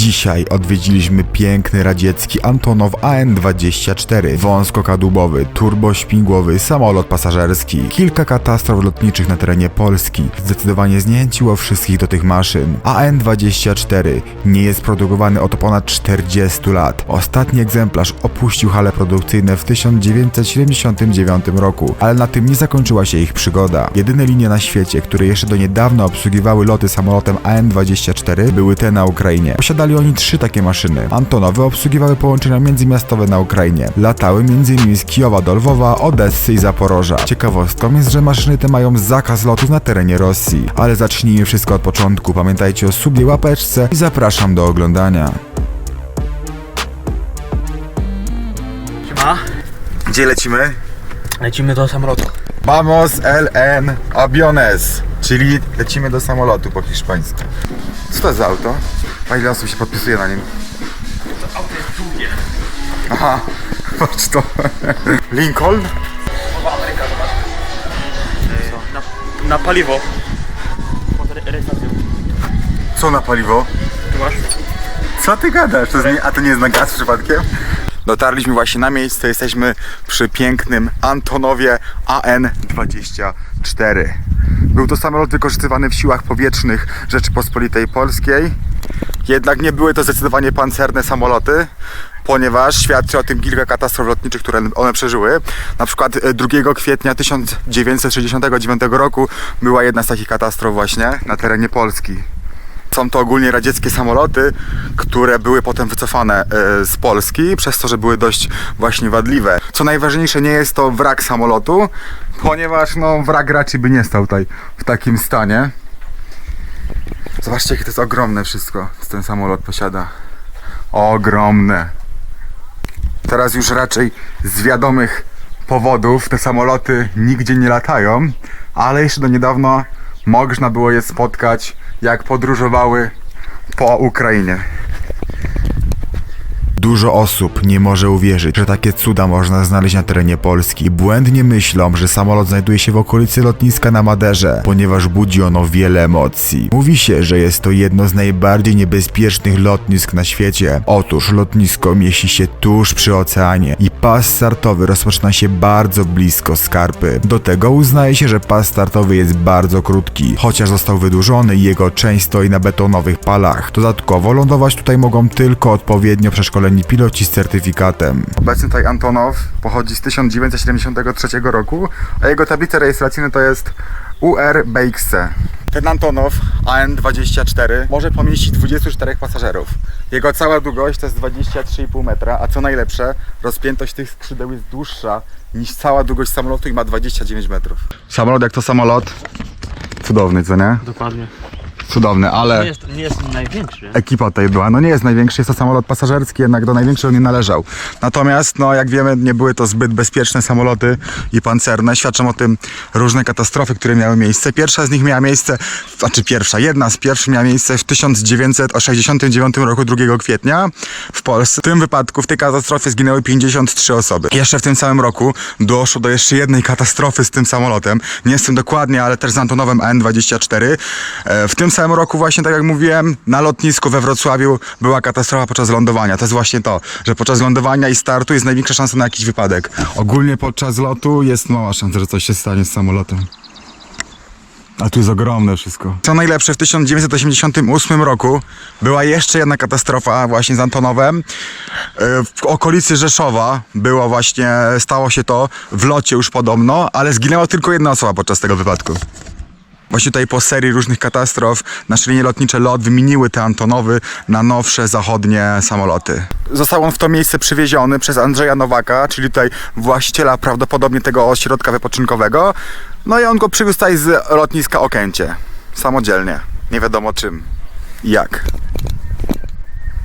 Dzisiaj odwiedziliśmy piękny radziecki Antonow AN-24, wąskokadłubowy, samolot pasażerski. Kilka katastrof lotniczych na terenie Polski zdecydowanie zniechęciło wszystkich do tych maszyn. AN-24 nie jest produkowany od ponad 40 lat. Ostatni egzemplarz opuścił hale produkcyjne w 1979 roku, ale na tym nie zakończyła się ich przygoda. Jedyne linie na świecie, które jeszcze do niedawna obsługiwały loty samolotem AN-24 były te na Ukrainie. Posiadali oni trzy takie maszyny. Antonowe obsługiwały połączenia międzymiastowe na Ukrainie. Latały m.in. z Kijowa do Lwowa, Odessy i Zaporoża. Ciekawostką jest, że maszyny te mają zakaz lotów na terenie Rosji. Ale zacznijmy wszystko od początku. Pamiętajcie o subie, łapeczce i zapraszam do oglądania. A? Gdzie lecimy? Lecimy do samolotu. Vamos LN Aviones, czyli lecimy do samolotu po hiszpańsku. Co to jest za auto? A ile osób się podpisuje na nim? To auto jest długie. Aha, patrz to. Lincoln? Nowa Ameryka, zobacz. Na, na paliwo. Pod re-. Co na paliwo? Tu masz? Co ty gadasz? To jest a to nie jest na gaz przypadkiem? Dotarliśmy właśnie na miejsce, jesteśmy przy pięknym Antonowie AN-24. Był to samolot wykorzystywany w siłach powietrznych Rzeczypospolitej Polskiej. Jednak nie były to zdecydowanie pancerne samoloty, ponieważ świadczy o tym kilka katastrof lotniczych, które one przeżyły. Na przykład e, 2 kwietnia 1969 roku była jedna z takich katastrof właśnie na terenie Polski. Są to ogólnie radzieckie samoloty, które były potem wycofane e, z Polski, przez to, że były dość właśnie wadliwe. Co najważniejsze, nie jest to wrak samolotu, ponieważ no, wrak raczej by nie stał tutaj w takim stanie. Zobaczcie, jakie to jest ogromne wszystko, co ten samolot posiada. Ogromne. Teraz już raczej z wiadomych powodów te samoloty nigdzie nie latają, ale jeszcze do niedawna można było je spotkać, jak podróżowały po Ukrainie. Dużo osób nie może uwierzyć, że takie cuda można znaleźć na terenie Polski. Błędnie myślą, że samolot znajduje się w okolicy lotniska na Maderze, ponieważ budzi ono wiele emocji. Mówi się, że jest to jedno z najbardziej niebezpiecznych lotnisk na świecie. Otóż lotnisko mieści się tuż przy oceanie i pas startowy rozpoczyna się bardzo blisko skarpy. Do tego uznaje się, że pas startowy jest bardzo krótki, chociaż został wydłużony i jego część stoi na betonowych palach. Dodatkowo lądować tutaj mogą tylko odpowiednio przeszkoleni piloci z certyfikatem. Obecny tutaj Antonow pochodzi z 1973 roku, a jego tablice rejestracyjne to jest UR BXC. Ten Antonow AN-24 może pomieścić 24 pasażerów. Jego cała długość to jest 23,5 metra, a co najlepsze, rozpiętość tych skrzydeł jest dłuższa niż cała długość samolotu i ma 29 metrów. Samolot jak to samolot? Cudowny, co nie? Dokładnie. Cudowny, ale Nie jest, nie jest największy. ekipa tutaj była. No nie jest największy, jest to samolot pasażerski, jednak do największego nie należał. Natomiast, no jak wiemy, nie były to zbyt bezpieczne samoloty i pancerne. Świadczą o tym różne katastrofy, które miały miejsce. Pierwsza z nich miała miejsce, znaczy pierwsza, jedna z pierwszych miała miejsce w 1969 roku 2 kwietnia w Polsce. W tym wypadku, w tej katastrofie zginęły 53 osoby. Jeszcze w tym samym roku doszło do jeszcze jednej katastrofy z tym samolotem. Nie jestem dokładnie, ale też z Antonowem AN-24. E, W tym samym roku właśnie, tak jak mówiłem, na lotnisku we Wrocławiu była katastrofa podczas lądowania. To jest właśnie to, że podczas lądowania i startu jest największa szansa na jakiś wypadek. Ogólnie podczas lotu jest mała szansa, że coś się stanie z samolotem. A tu jest ogromne wszystko. Co najlepsze, w 1988 roku była jeszcze jedna katastrofa właśnie z Antonowem. E, W okolicy Rzeszowa było właśnie, stało się to w locie już podobno, ale zginęła tylko jedna osoba podczas tego wypadku. Właśnie tutaj po serii różnych katastrof nasze linie lotnicze LOT wymieniły te Antonowy na nowsze zachodnie samoloty. Został on w to miejsce przywieziony przez Andrzeja Nowaka, czyli tutaj właściciela prawdopodobnie tego ośrodka wypoczynkowego. No i on go przywiózł tutaj z lotniska Okęcie. Samodzielnie. Nie wiadomo czym jak.